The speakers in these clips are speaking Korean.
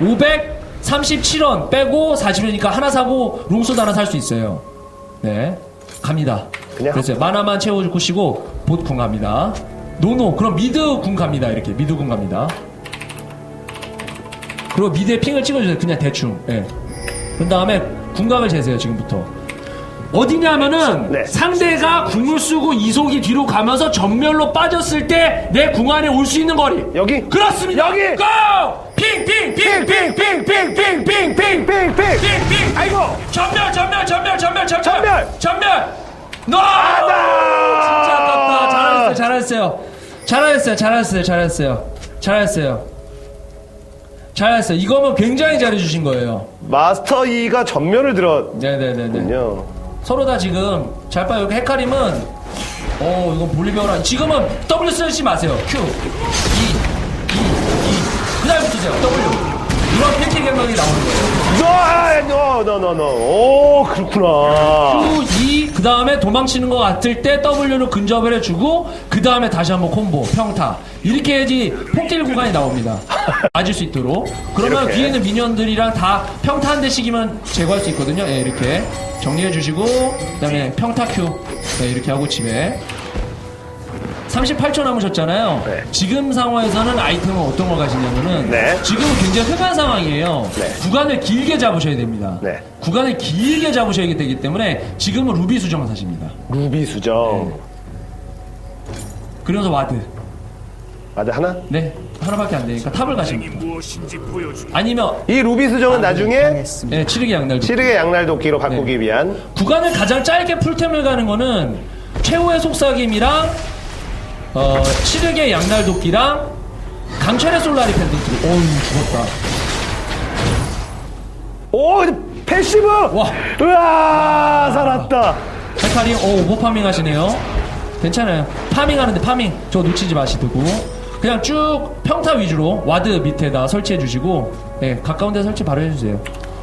537원 빼고 40원이니까 하나 사고 롱소드 하나 살 수 있어요. 네. 갑니다. 그냥 그래서 만화만 채워주시고 봇궁 갑니다. 노노 그럼 미드 궁 갑니다. 이렇게 미드 궁 갑니다. 그리고 미드에 핑을 찍어주세요. 그냥 대충. 예. 그 다음에 궁각을 재세요. 지금부터. 어디냐면은 네. 상대가 궁을 쓰고 이속이 뒤로 가면서 전멸로 빠졌을 때 내 궁 안에 올 수 있는 거리. 여기? 그렇습니다. 여기! 고! 핑핑핑핑핑핑핑핑핑핑핑핑핑 핑핑핑 아이고 전멸 전멸 전멸 전멸 전멸 전멸! 전멸 노 아다! 진짜 아깝다 잘하셨어요 잘하셨어요 잘하셨어요 잘하셨어요 잘하셨어요 잘하셨어요 잘하셨어요 이거면 굉장히 잘해 주신 거예요 마스터 2가 전면을 들었군요 네네네네 서로 다 지금 잘 봐요. 헤카림은 어 이건 볼리비아라 지금은 W 쓰지 마세요. Q. E. E. E. 그 다음에 쓰세요. W 이런 팬티 경력이 나오는 거예요 너너너너 오 그렇구나 Q, E, 그 다음에 도망치는 것 같을 때 W로 근접을 해주고, 그 다음에 다시 한번 콤보, 평타. 이렇게 해야지 폭딜 구간이 나옵니다. 맞을 수 있도록. 그러면 이렇게. 뒤에 있는 미니언들이랑 다 평타 한 대씩이면 제거할 수 있거든요. 예, 이렇게. 정리해 주시고, 그 다음에 평타 Q. 네, 이렇게 하고 집에. 38초 남으셨잖아요. 네. 지금 상황에서는 아이템은 어떤 걸 가시냐면은 네. 지금은 굉장히 흡한 상황이에요. 네. 구간을 길게 잡으셔야 됩니다. 네. 구간을 길게 잡으셔야 되기 때문에 지금은 루비 수정을 사십니다. 루비 수정 그러면서 와드. 아들 하나? 네. 하나밖에 안 되니까 탑을 가십니다. 아니면 이 루비 수정은 나중에 네, 치르기 양날도. 치르게 양날 도끼로 바꾸기 위한 구간을 가장 짧게 풀템을 가는 거는 최후의 속삭임이랑 어, 치르게 양날 도끼랑 강철의 솔라리 펜던트. 어우 죽었다. 오 패시브 와. 으아 살았다 헤카림 오 오버 파밍 하시네요. 괜찮아요. 파밍 하는데 파밍 저 놓치지 마시고 그냥 쭉 평타 위주로 와드 밑에다 설치해 주시고 네, 가까운 데 설치 바로 해주세요.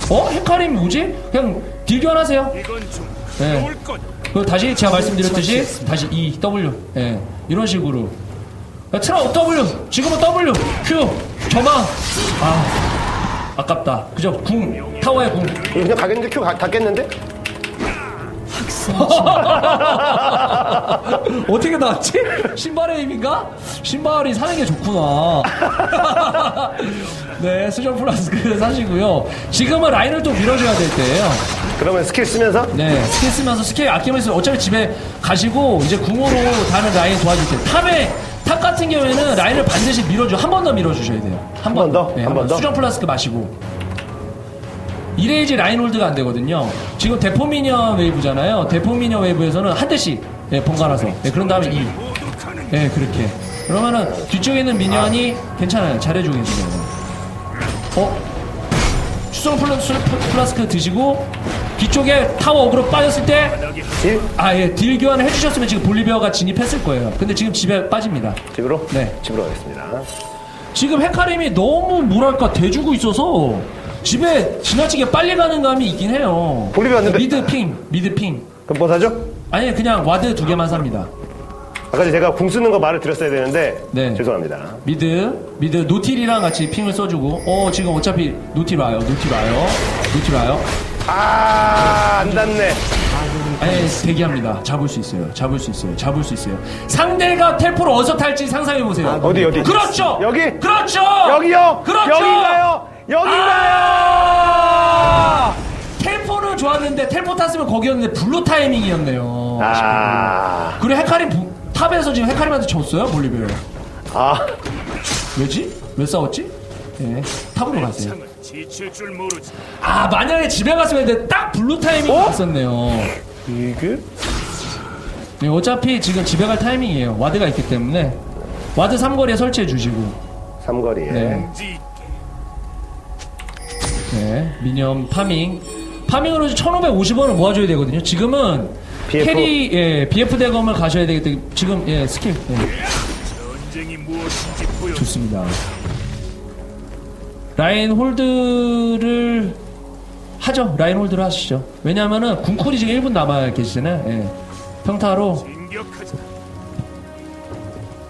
어? 헤카림 뭐지? 그냥 딜교 하나 하세요. 이건 좀 네. 그리고 다시 제가 말씀드렸듯이 다시 E, W 예, 이런 식으로. 야, 트라 W 지금은 W Q 저망 아 아깝다. 그죠? 궁 타워의 궁. 그냥 가겠는데 큐 가- 닿겠는데? 어떻게 나왔지? 신발의 힘인가? 신발이 사는 게 좋구나. 네, 수정 플라스크 사시고요. 지금은 라인을 또 밀어줘야 될 때예요. 그러면 스킬 쓰면서 네, 스킬 쓰면서 스킬 아끼면서 어차피 집에 가시고 이제 궁으로 다른 라인 도와줄 때 탑에 탑 같은 경우에는 라인을 반드시 밀어줘 한 번 더 밀어주셔야 돼요. 한 번 더? 네, 한한번 번. 더? 수정 플라스크 마시고. 이레이지 라인 홀드가 안 되거든요. 지금 대포미니어 웨이브잖아요. 대포미니어 웨이브에서는 한 대씩 네, 번갈아서. 네, 그런 다음에 이. 네, 그렇게. 그러면은 뒤쪽에 있는 미니언이 괜찮아요. 잘해주고 계시네요. 어? 수정 플라스, 플라스크 드시고 뒤쪽에 타워 어그로 빠졌을 때일 아, 예, 딜 교환을 해주셨으면 지금 볼리비아가 진입했을 거예요. 근데 지금 집에 빠집니다. 집으로 네. 집으로 가겠습니다 지금 헤카림이 너무 뭐랄까 대주고 있어서 집에 지나치게 빨리 가는 감이 있긴 해요. 볼리비아 왔는데- 미드 핑, 미드 핑. 그럼 뭐 사죠? 아니 그냥 와드 두 개만 삽니다. 아까 제가 궁 쓰는 거 말을 드렸어야 되는데 네. 죄송합니다 미드, 미드 노틸이랑 같이 핑을 써주고, 어 지금 어차피 노틸 와요, 노틸 와요, 노틸 와요. 아 안 닿네 아니 대기합니다. 잡을 수 있어요. 잡을 수 있어요. 잡을 수 있어요. 상대가 텔포를 어디서 탈지 상상해 보세요. 어디 어디 그렇죠. 여기? 그렇죠. 여기요 그렇죠. 여기가요 여기가요 아! 텔포는 좋았는데 텔포 탔으면 거기였는데 블루 타이밍이었네요. 아, 그리고 헤카림 부- 탑에서 지금 헤카림한테 졌어요 볼리비아. 아 왜지? 왜 싸웠지? 예, 탑으로 가세요. 상은 지칠 줄 모르지. 아 만약에 집에 갔으면 근데 딱 블루 타이밍이 어? 왔었네요. 이게 네, 어차피 지금 집에 갈 타이밍이에요. 와드가 있기 때문에 와드 삼거리에 설치해 주시고. 삼거리에 네. 지 네, 미니엄 파밍. 파밍으로 1,550원을 모아줘야 되거든요. 지금은 BF? 캐리, 예, BF 대검을 가셔야 되기 때문에 지금, 예, 스킬. 예. 좋습니다. 라인 홀드를 하죠. 라인 홀드를 하시죠. 왜냐하면은 군쿨이 지금 1분 남아 계시잖아요. 예. 평타로.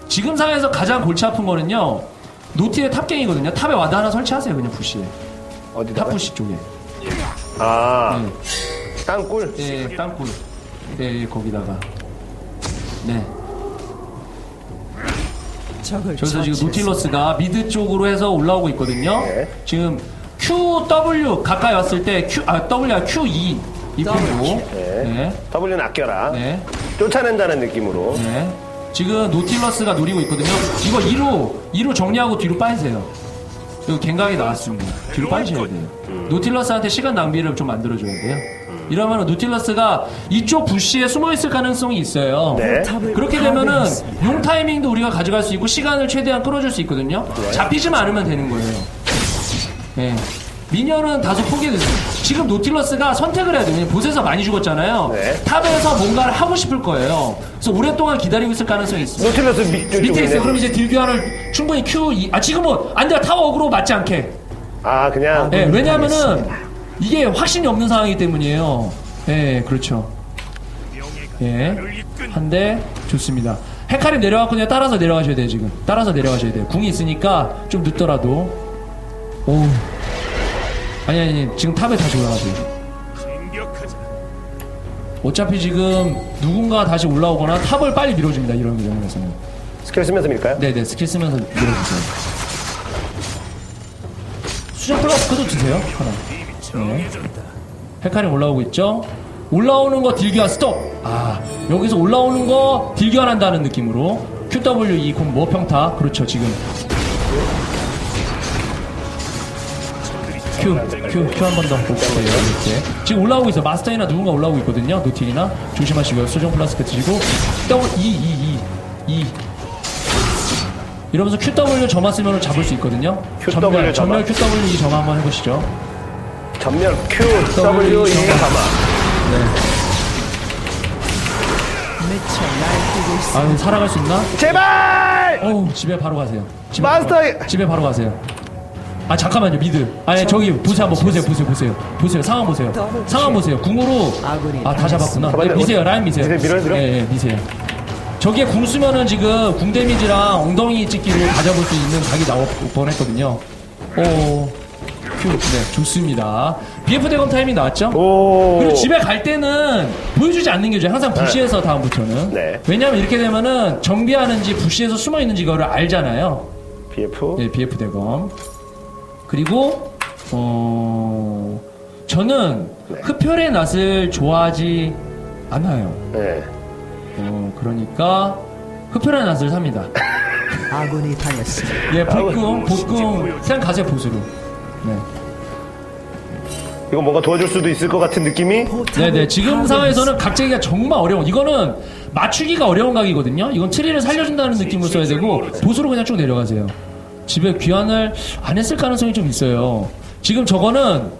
지금 상황에서 가장 골치 아픈 거는요. 노틸의 탑갱이거든요. 탑에 와드 하나 설치하세요. 그냥 부시에. 어디다가? 탑부시 쪽에. 아, 네. 땅굴. 네, 땅굴. 네, 거기다가. 네. 그래서 지금. 노틸러스가 미드 쪽으로 해서 올라오고 있거든요. 네. 지금 QW 가까이 왔을 때 Q 아 W가 Q2 이품으로 네. 네. W는 아껴라. 네. 쫓아낸다는 느낌으로. 네. 지금 노틸러스가 노리고 있거든요. 이거 2로 2로 정리하고 뒤로 빠지세요. 이거 갱각이 나왔습니다. 뒤로 빠지셔야 돼요. 노틸러스한테 시간 낭비를 좀 만들어줘야 돼요. 이러면 노틸러스가 이쪽 부시에 숨어 있을 가능성이 있어요. 네. 그렇게 되면은 용 타이밍도 우리가 가져갈 수 있고 시간을 최대한 끌어줄 수 있거든요. 잡히지만 않으면 되는 거예요. 네. 미녀는 다소 포기해주세요. 지금 노틸러스가 선택을 해야 돼요. 보스에서 많이 죽었잖아요. 네. 탑에서 뭔가를 하고 싶을 거예요. 그래서 오랫동안 기다리고 있을 가능성이 있어요. 노틸러스 밑, 쪽에 밑에 있어요. 있네. 그럼 이제 딜교환을 충분히 Q2. 아, 지금은 안 돼요. 타워 어그로 맞지 않게. 아, 그냥. 예, 왜냐면은 이게 확신이 없는 상황이기 때문이에요. 예, 그렇죠. 예. 나를 이끈 한대 좋습니다. 헤카림 내려왔고 그냥 따라서 내려가셔야 돼요 지금. 따라서 내려가셔야 돼요. 궁이 있으니까 좀 늦더라도. 오. 아니 아니 지금 탑에 다시 올라가세요. 어차피 지금 누군가 다시 올라오거나 탑을 빨리 밀어줍니다 이런 경우에서는. 스킬 쓰면서 밀까요? 네네 스킬 쓰면서 밀어주세요. 수정 플러스크도 주세요 하나. 정해졌다. 헤카림 올라오고 있죠? 올라오는 거 딜교환 스톱! 아, 여기서 올라오는 거 딜교환 한다는 느낌으로. QW2 콤보 평타. 그렇죠, 지금. Q 한번 더 이렇게. 지금 올라오고 있어. 마스터이나 누군가 올라오고 있거든요. 노틸이나. 조심하시고요. 수정 플라스크 드시고. W, 2, 2, 2, 2. 이러면서 QW 점화 쓰면 잡을 수 있거든요. QW 전멸, 점화? 전멸 QW2 점화 한번 해보시죠. 전멸 Q, W, E, 가마. 아유, 살아갈 수 있나? 제발! 어우 집에 바로 가세요. 집에 마스터! 바로, 집에 바로 가세요. 아 잠깐만요 미드. 아니 저기 보세요 한번 보세요 보세요 보세요 보세요 상황 보세요. 상황 보세요. 궁으로 아군이 아다 잡았구나. 네, 미세요 라인 미세요. 미세요, 밀어요, 밀어요? 예, 예 미세요. 저기에 궁 쓰면은 지금 궁 데미지랑 엉덩이 찍기로 다 잡을 수 있는 각이 나올 뻔했거든요. 오. 큐. 네 좋습니다. BF 대검 타이밍 나왔죠? 오. 그리고 집에 갈 때는 보여주지 않는 게 좋아요. 항상 부시에서 다음부터는. 네. 왜냐면 이렇게 되면은 정비하는지 부시에서 숨어 있는지 이거를 알잖아요. BF. 예, BF 대검. 그리고 어 저는 네. 흡혈의 낫을 좋아하지 않아요. 네. 어 그러니까 흡혈의 낫을 삽니다. 아군이 당했습니다. 예, 복궁, 복궁 그냥 가세요 보수로. 네. 이거 뭔가 도와줄 수도 있을 것 같은 느낌이? 네네 지금 상황에서는 각재기가 정말 어려워 이거는 맞추기가 어려운 각이거든요 이건 트리를 살려준다는 느낌으로 써야 되고 보수로 그냥 쭉 내려가세요 집에 귀환을 안 했을 가능성이 좀 있어요. 지금 저거는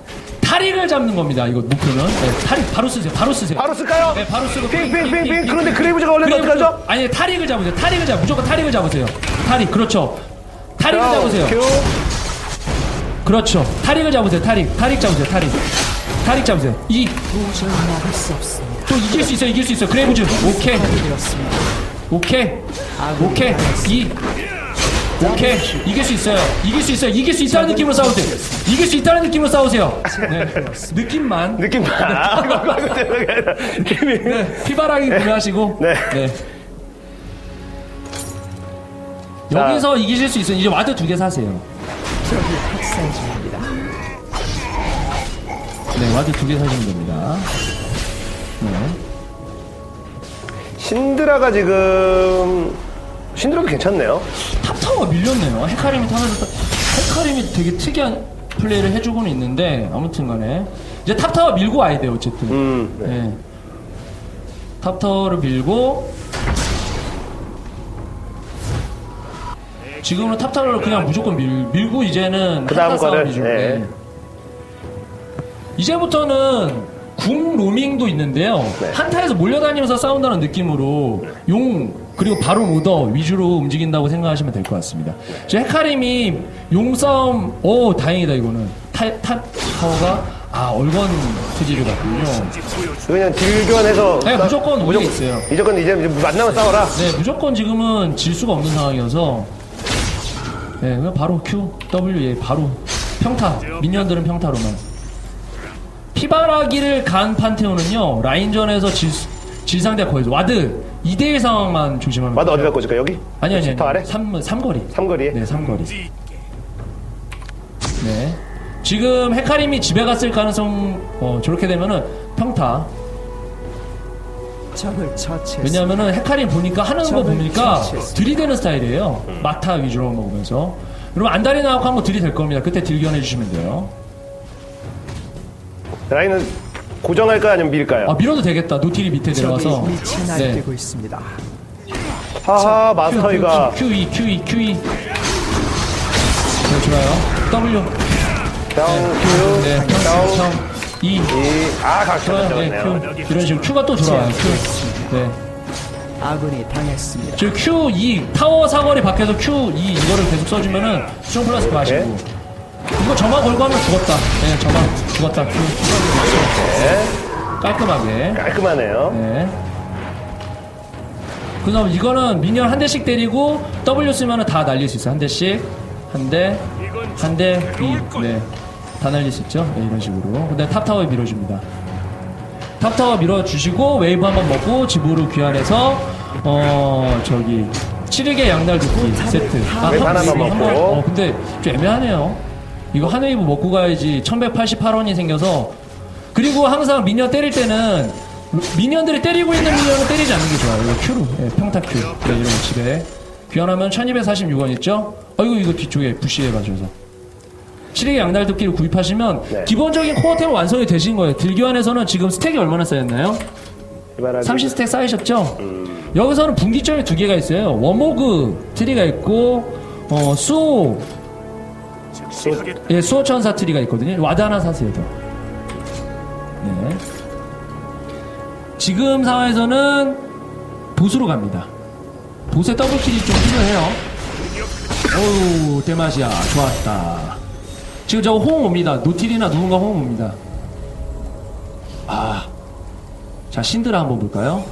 타릭을 잡는 겁니다. 이거 목표는. 네, 타릭 바로 쓰세요. 바로 쓰세요. 바로 쓸까요? 네 바로 쓰고 핑. 그런데 그레이브즈가 원래는 그레이브즈- 어떡하죠? 아니 타릭을 잡으세요. 타릭을 잡 무조건 타릭을 잡으세요. 타릭 그렇죠. 타릭을 잡으세요. 그렇죠. 타릭을 잡으세요. 타릭 타릭 잡으세요. 타릭 타릭 잡으세요. 이 도저히 막을 수 없습니다. 또 이길 수 있어 이길 수 있어 그레이브즈. 오케이. 오케이. 오케이. 이 오케이 이길 수 있어요 이길 수 있어요 이길 수 있다는 느낌으로 싸우세요 이길 수 있다는 느낌으로 싸우세요 네. 느낌만 느낌 봐. 느낌이. 네. 피바라기 구매하시고 네. 여기서 이기실 수 있어요 이제 와드 두 개 사세요 적이 학살 중입니다. 네 와드 두 개 사시면 됩니다 네. 신드라가 지금 신드라도 괜찮네요. 탑타워가 밀렸네요 헤카림이 타면서 타- 헤카림이 되게 특이한 플레이를 해주고는 있는데 아무튼 간에 이제 탑타워 밀고 와야 돼요 어쨌든 음. 네. 네. 탑타워를 밀고 지금은 탑타워를 그냥 무조건 밀, 밀고 이제는 그 다음 거를. 네. 네. 이제부터는 궁 로밍도 있는데요. 네. 한타에서 몰려다니면서 싸운다는 느낌으로 용 그리고 바로 오더 위주로 움직인다고 생각하시면 될 것 같습니다. 저 헤카림이 용 싸움, 오 다행이다 이거는 타, 탑 타워가 아 얼건 트지를 갔군요. 그냥 딜 교환해서. 네, 싸- 무조건 우위에 있어요. 무조건 이제 이제 만나면 싸워라. 네, 무조건 지금은 질 수가 없는 상황이어서 네, 그냥 바로 Q, W, 예, 바로 평타. 미니언들은 평타로만. 피바라기를 간 판테온은요, 라인전에서 질, 질상대 거의 와드 2대1 상황만 조심하면 마드 어디다 꽂을까 여기? 아니, 아니, 아래? 아니. 삼, 삼거리. 삼거리에? 네, 삼거리. 네. 지금 헤카림이 집에 갔을 가능성, 어, 저렇게 되면은 평타. 적을 처치했습니다. 왜냐면은 헤카림 보니까 하는 거 보니까 처치했습니다. 들이대는 스타일이에요. 마타 위주로 먹으면서. 그럼 안달이 나고 한번 들이댈 겁니다. 그때 딜견해 주시면 돼요. 라인은 고정할까요 아니면 밀까요? 아, 밀어도 되겠다. 노틸이 밑에 적이 내려와서. 미쳐 날뛰고 있습니다. 하하 마스터이가 QE, QE, QE. 네, 좋아요. W. 평 네, Q 평, 평 평, E. 이아 좋아요. 네. Q. 이런 식으로 Q가 또 들어와요. Q. 네. 아군이 당했습니다. 저 Q2 타워 사거리 밖에서 Q2 이거를 계속 써주면은 수정 플러스 네. 이거 점화 걸고 하면 죽었다 네 점화 죽었다. Q 네. 깔끔하게. 깔끔하네요. 네. 그다음 이거는 미니언 한 대씩 때리고 W 쓰면은 다 날릴 수 있어요. 한 대씩. 한 대 한대이네다 날릴 수 있죠? 네, 이런 식으로. 근데 탑 타워에 밀어줍니다. 탑 타워 밀어주시고 웨이브 한번 먹고 집으로 귀환해서 어 저기 7일개 양날 두기 세트. 아, 웨이브 한- 하나만 한 먹고. 번- 어 근데 좀 애매하네요 이거 한 웨이브 먹고 가야지 1188원이 생겨서 그리고 항상 미니언 때릴 때는 미니언들이 때리고 있는 미니언을 때리지 않는 게 좋아요 이거 큐로 예, 평타 큐 네, 이런 거 집에 귀환하면 1246원 있죠 아이고 이거 뒤쪽에 부시에 맞춰서 7일개 양날 도끼를 구입하시면 네. 기본적인 코어템은 완성이 되신 거예요 딜교환에서는 지금 스택이 얼마나 쌓였나요? 이바라기. 30스택 쌓이셨죠? 여기서는 분기점이 두 개가 있어요. 워모그 트리가 있고, 어, 수 호, 즉시하겠다. 예, 수호천사 트리가 있거든요. 와드 하나 사세요, 더. 네. 지금 상황에서는 보수로 갑니다. 보스의 더블킬이 좀 필요해요. 어우, 대맛이야. 좋았다. 지금 저거 호응 옵니다. 노틸이나 누군가 호응 옵니다. 아. 자, 신드라 한번 볼까요?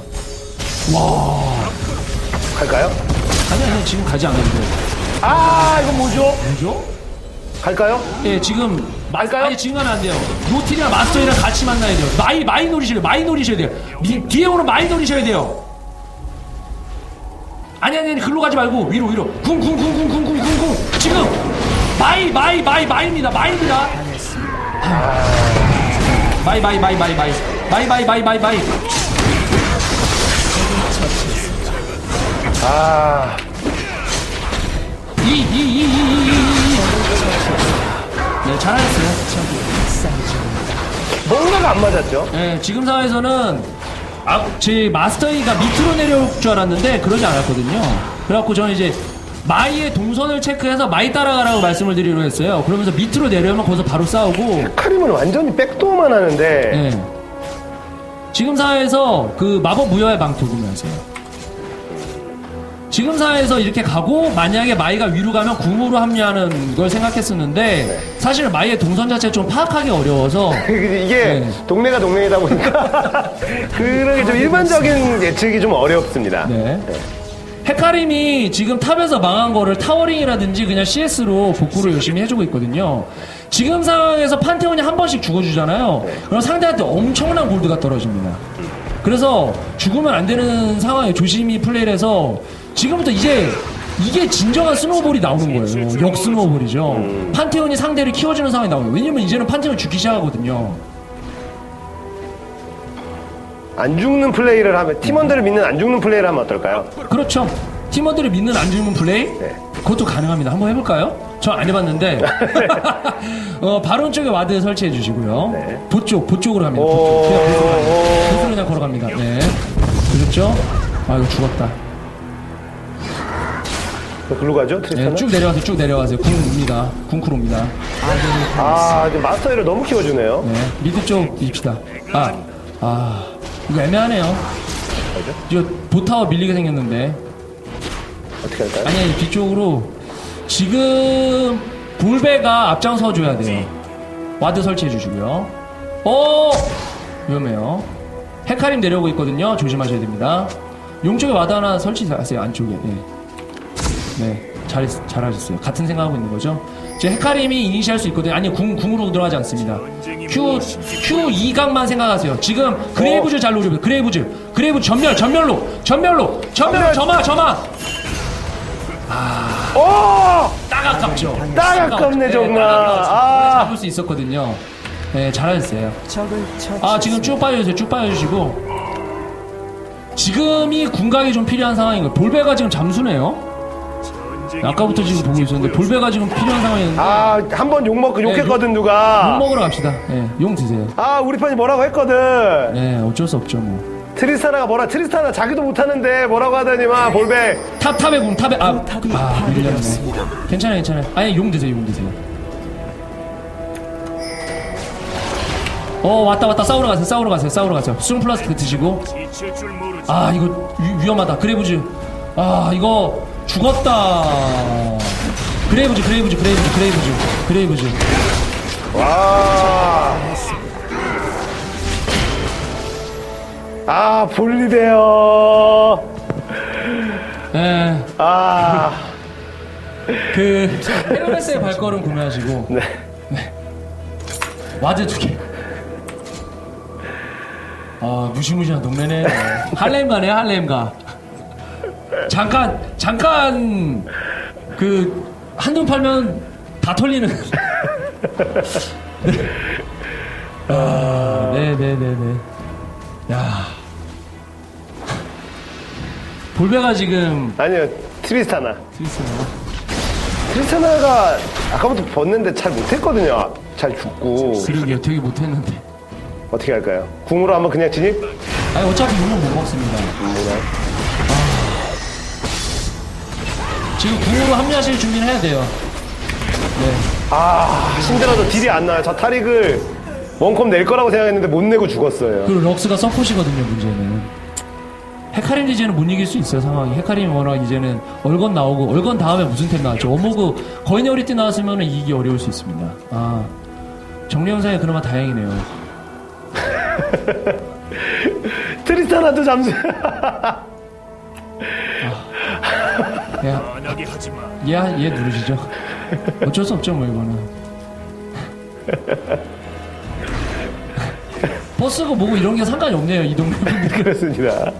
갈까요? 아니, 아니, 지금 가지 돼요. 아 이거 뭐죠? 뭐죠? 갈까요? 예, 지금. 말까요? 아니, 지금 가면 안 돼요. 노틸이랑 마스터이랑 같이 만나야 돼요. 마이, 마이 노리셔야 돼요. 마이 노리셔야 돼요. 미- 뒤에 오는 마이 노리셔야 돼요. 아니, 아니, 아니, 글로 가지 말고, 위로, 위로. 궁. 지금! 마이, 마이, 마이, 마이입니다. 마이입니다. 마이, 마이, 마이, 마이, 마이. 마이, 마이, 마이, 마이, 마이. 아 이, 이, 이, 이, 이. 네, 잘하셨어요. 뭔가가 안 맞았죠? 예, 지금 상황에서는 아, 제 마스터이가 밑으로 내려올 줄 알았는데 그러지 않았거든요. 그래갖고 저는 이제 마이의 동선을 체크해서 마이 따라가라고 말씀을 드리려 했어요. 그러면서 밑으로 내려오면 거기서 바로 싸우고 카림은 완전히 백도어만 하는데 예. 지금 상황에서 그 마법 무효의 망토 구매하세요. 지금 상황에서 이렇게 가고 만약에 마이가 위로 가면 궁으로 합류하는 걸 생각했었는데 사실 마이의 동선 자체가 좀 파악하기 어려워서 이게 네. 동네가 동네이다 보니까 그런 좀 일반적인 예측이 좀 어렵습니다. 네. 헤카림이 지금 탑에서 망한 거를 타워링이라든지 그냥 CS로 복구를 열심히 해주고 있거든요. 지금 상황에서 판테온이 한 번씩 죽어주잖아요. 그럼 상대한테 엄청난 골드가 떨어집니다. 그래서 죽으면 안 되는 상황에 조심히 플레이를 해서 지금부터 이제 이게 진정한 스노우볼이 나오는 거예요. 역 스노우볼이죠. 판테온이 상대를 키워주는 상황이 나오는 거예요. 왜냐면 이제는 판테온 죽기 시작하거든요. 안 죽는 플레이를 하면 팀원들을 믿는 안 죽는 플레이를 하면 어떨까요? 그렇죠. 팀원들을 믿는 안 죽는 플레이? 네. 그것도 가능합니다. 한번 해볼까요? 저 안 해봤는데. 어, 바론 쪽에 와드 설치해 주시고요. 네. 보쪽, 보쪽으로 갑니다. 오, 보쪽. 그냥 보쪽으로 갑니다. 오. 보쪽으로 그냥 걸어갑니다. 네. 그렇죠? 아, 이거 죽었다. 글로 가죠? 네, 트리스타는? 쭉 내려가세요. 쭉 내려가세요. 궁입니다. 궁크로입니다. 아, 이제 마스터이를 너무 키워주네요. 네. 미드 쪽 입시다. 아, 아. 이거 애매하네요. 이거 보타워 밀리게 생겼는데. 어떻게 할까요? 아니, 아니 뒤쪽으로 지금 불배가 앞장서 줘야 돼요. 와드 설치해 주시고요. 어 위험해요. 헤카림 내려오고 있거든요. 조심하셔야 됩니다. 용쪽에 와드 하나 설치하세요. 안쪽에. 예. 네. 잘, 잘하셨어요. 같은 생각하고 있는 거죠. 이제 헤카림이 이니시할 수 있거든요. 아니, 궁, 궁으로 들어가지 않습니다. Q, Q 2각만 생각하세요. 지금 그레이브즈 잘 노리고, 그레이브즈. 그레이브즈 전멸, 전멸로, 전멸로, 전멸로, 점화, 점화. 오! 딱 아깝죠. 딱 아깝네, 정말. 딱 아깝죠. 아. 잡을 수 있었거든요. 네, 잘하셨어요. 아 지금 쭉 빠져주세요 쭉 빠져주시고 지금이 궁각이 좀 필요한 상황인 거예요 볼베가 지금 잠수네요 아까부터 지금 보고 있었는데 볼베가 지금 필요한 상황이었는데 아, 한 번 욕먹고 욕했거든, 욕 누가. 먹으러 갑시다 네, 용 드세요 아, 우리 편이 뭐라고 했거든. 네 어쩔 수 없죠 뭐 트리스타나가 뭐라, 트리스타나 자기도 못하는데 뭐라고 하더니만, 볼베. 탑, 탑에 궁 탑에 아, 아 밀렸네. 괜찮아요 괜찮아요 아니 용 드세요 용 드세요 어 왔다 왔다 싸우러 가세요 싸우러 가세요 싸우러 가세요 수중 플라스틱 드시고. 아 이거 위, 위험하다 그레이브즈 아 이거 죽었다. 그레이브즈 그레이브즈 그레이브즈 그레이브즈 그레이브즈 와. 아, 볼리베어. 예, 아, 그 헤르메스의 발걸음 구매하시고. 네. 와드 두개. 아 무시무시한 동네네. 할렘 가네 할렘 가 잠깐 잠깐 그 한눈 팔면 다 털리는 네. 아, 네네네네 야 볼베가 지금 아니요, 트리스타나. 트위스나 트리스타나가 아까부터 봤는데 잘 못했거든요. 잘 죽고. 그러게요 되게 못했는데 어떻게 할까요? 궁으로 한번 그냥 진입? 아니 어차피 욕은 못 먹습니다 뭐나? 지금 궁으로 합류하실 준비를 해야 돼요. 네. 아, 힘들어도 딜이 안 나와요. 저 타릭을 원컵 낼 거라고 생각했는데 못 내고 죽었어요. 그리고 럭스가 서폿이거든요 문제는. 헤카림 이제는 못 이길 수 있어요 상황이. 헤카림이 워낙 이제는 얼건 나오고 얼건 다음에 무슨 템 나왔죠? 원모그 거인의 어리띠 나왔으면 이기기 어려울 수 있습니다. 아 정리영상에 그나마 다행이네요. 트리스타나도 잠수. 얘, 만하게 하지 마. 얘, 얘 누르시죠 어쩔 수 없죠 뭐 이거는 버스고 뭐고 이런 게 상관이 없네요 이 동네 분들 그렇습니다.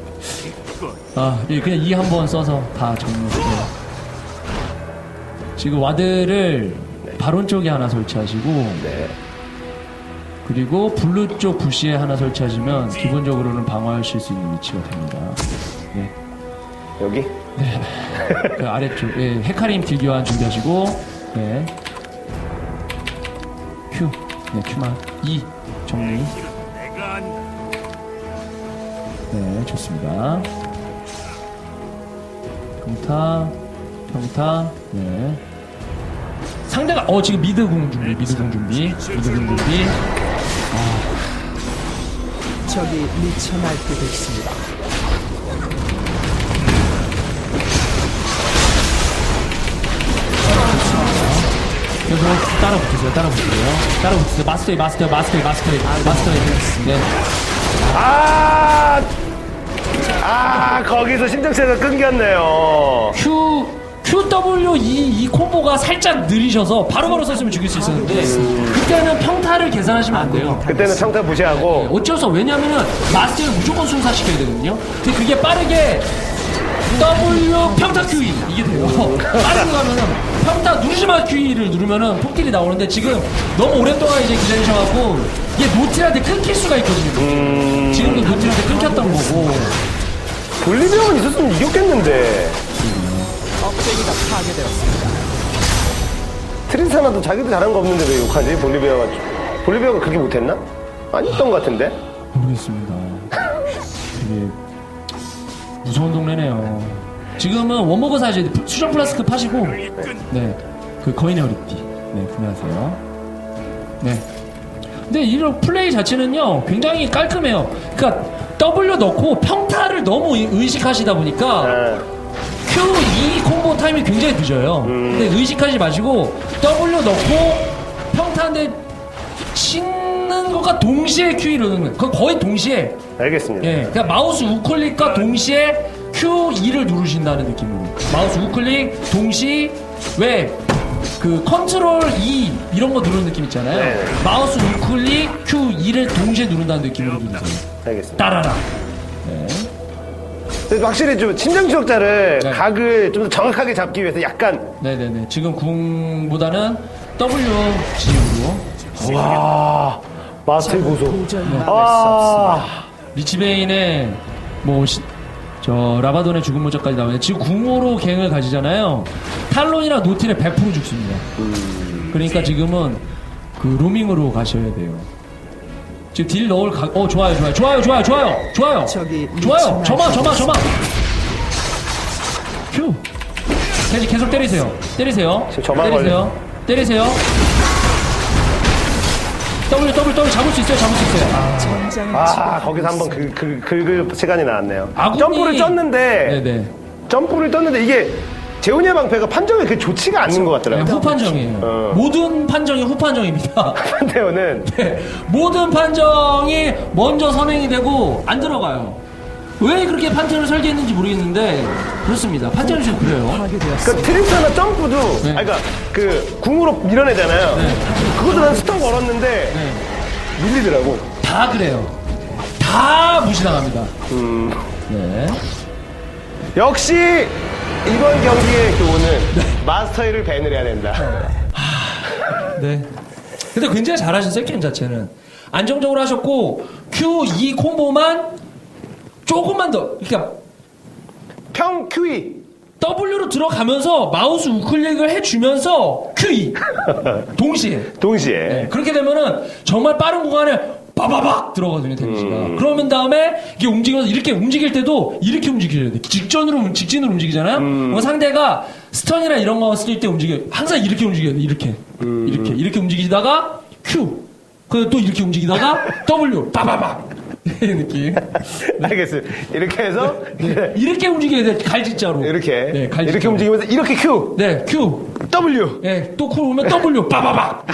아, 예, 그냥 이 한 번 써서 다 정리해요. 지금 와드를 바론 쪽에 하나 설치하시고, 네. 그리고 블루 쪽 부시에 하나 설치하시면 기본적으로는 방어하실 수 있는 위치가 됩니다. 네. 여기? 그 아래쪽, 예, 헤카림 딜 교환 준비하시고, 네. Q, 네, Q만. 2, 정리. 네, 좋습니다. 평타, 평타, 네. 상대가, 어, 지금 미드 공 준비, 미드 공 준비, 미드 공 준비. 적이 미쳐 날뛰고 있습니다. 그래서 따라 붙으세요, 따라 붙으세요. 따라 붙으세요. 마스터에, 마스터에, 마스터에, 마스터에, 마스터에. 네. 아! 아, 거기서 심정체가 끊겼네요. Q, QW 이, 이 콤보가 살짝 느리셔서 바로바로 썼으면 죽일 수 있었는데, 그때는 평타를 계산하시면 안 돼요. 그때는 평타 무시하고. 어쩔 수 없어. 왜냐면은 마스터를 무조건 순사시켜야 되거든요. 근데 그게 빠르게 W 평타 QE 이게 돼요. 빠르게 가면은 평타 누르지마 QE를 누르면은 폭딜이 나오는데 지금 너무 오랫동안 이제 기다리셔갖고 이게 노틸한테 끊길 수가 있거든요. 지금도 노틸한테 끊겼던 거고. 볼리비아만 있었으면 이겼겠는데. 억제기가 파괴되었습니다. 트리스타나도 자기도 잘한 거 없는데 왜 욕하지? 볼리비아가. 볼리비아가 그렇게 못했나? 아니었던 것 같은데? 모르겠습니다. 무서운 동네네요. 지금은 원모그 사야지 수정 플라스크 파시고 네, 그 거인의 어리띠 네 구매하세요. 네. 근데 이런 플레이 자체는요 굉장히 깔끔해요. 그러니까 W 넣고 평타를 너무 의- 의식하시다 보니까 아, Q2 콤보 타임이 굉장히 늦어요. 근데 의식하지 마시고 W 넣고 평타인데 치 는 것과 동시에 Q를 넣는 거예요. 거의 동시에 알겠습니다. 예, 그러니까 마우스 우클릭과 동시에 Q Q2를 누르신다는 느낌으로 마우스 우클릭 동시 왜 그 컨트롤 E 이런 거 누르는 느낌 있잖아요. 네. 마우스 우클릭 Q2를 동시에 누른다는 느낌으로 누르세요. 알겠습니다. 따라라. 그래서 확실히 좀 심장 추적자를 네. 각을 좀 더 정확하게 잡기 위해서 약간 네네네. 지금 궁보다는 W 지으로 와 수 없습니다. 아 리치베인의 뭐 시- 저 라바돈의 죽은 모자까지 나오는데 지금 궁으로 갱을 가지잖아요. 탈론이나 노틸에 100% 죽습니다. 그러니까 지금은 그 로밍으로 가셔야 돼요. 지금 딜 넣을 가, 어 좋아요 좋아요. 좋아요 좋아요 좋아요. 좋아요. 저기 좋아요. 아저씨. 점화 점화 큐 계속 계속 때리세요. 때리세요. 지금 점화 때리세요. 때리세요 W W W 잡을 수 있어요 잡을 수 있어요 아. 아, 거기서 한번 그, 그, 긁을 시간이 나왔네요. 아군이- 점프를 떴는데 네네 점프를 떴는데 이게 재훈이의 방패가 판정이 그렇게 좋지가 않는 것 네, 같더라고요. 후판정이에요. 어. 모든 판정이 후판정입니다. 판테온은 네, 모든 판정이 먼저 선행이 되고 안 들어가요. 왜 그렇게 판정을 설계했는지 모르겠는데 그렇습니다. 판정이 좀 그래요. 그 트리스나 점프도 네. 아니 그러니까 그 궁으로 밀어내잖아요. 그것도 난 스턴 걸었는데 네, 밀리더라고. 다 그래요. 다 무시당합니다. 네. 역시 이번 경기의 교훈은 마스터이를 밴을 해야 된다. 네. 근데 굉장히 잘하셨어요, 게임 자체는. 안정적으로 하셨고, Q2 콤보만 조금만 더, 그러니까 평 QE W로 들어가면서 마우스 우클릭을 해주면서 Q2 동시에. 동시에. 네, 그렇게 되면은 정말 빠른 구간에 빠바박 들어가거든요 데미지가. 음. 그러면 다음에 이게 움직여서 이렇게 움직일 때도 이렇게 움직여야 돼. 직전으로 직진으로 움직이잖아요 음. 상대가 스턴이나 이런 거 쓸 때 움직여. 항상 이렇게 움직여야 돼 이렇게. 음. 이렇게. 이렇게 움직이다가 Q 그또 이렇게 움직이다가 W. 빠바박 이 느낌 알겠습니다. 이렇게 해서 이제 이렇게 움직여야 돼 갈짓자로 이렇게 네, 갈짓자로. 이렇게 움직이면서 이렇게 Q 네 Q W 예, 또쿨 오면 W 빠바박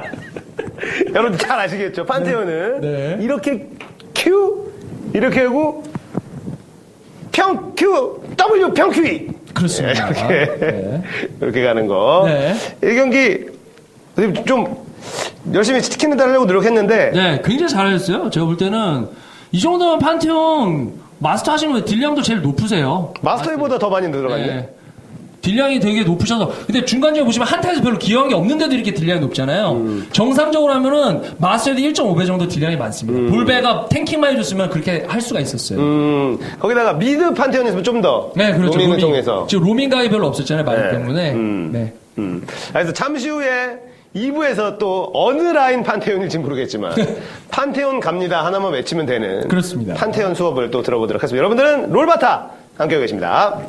여러분 잘 아시겠죠? 판테온은 네. 이렇게 Q 이렇게 하고 평 Q W 평 QE 그렇습니다. 이렇게 네. 이렇게 가는 거. 네. 이 경기 선생님 좀 열심히 치킨을 달려고 노력했는데 네, 굉장히 잘하셨어요. 제가 볼 때는 이 정도면 판테온 마스터 하시는 분 딜량도 제일 높으세요. 마스터보다 더 많이 들어갔네. 네. 딜량이 되게 높으셔서 근데 중간중에 보시면 한타에서 별로 기여한 게 없는데도 이렇게 딜량이 높잖아요. 음. 정상적으로 하면은 마스터에도 1.5배 정도 딜량이 많습니다. 볼배가 탱킹만 해줬으면 그렇게 할 수가 있었어요. 음, 거기다가 미드 판테온에서 좀 더. 네, 그렇죠. 로밍. 통해서. 지금 로밍 가이 별로 없었잖아요. 마이 네. 때문에. 음. 네. 음. 그래서 잠시 후에 2부에서 또 어느 라인 판테온일지 모르겠지만 판테온 갑니다 하나만 외치면 되는 그렇습니다. 판테온 수업을 또 들어보도록 하겠습니다. 여러분들은 롤바타 함께하고 계십니다.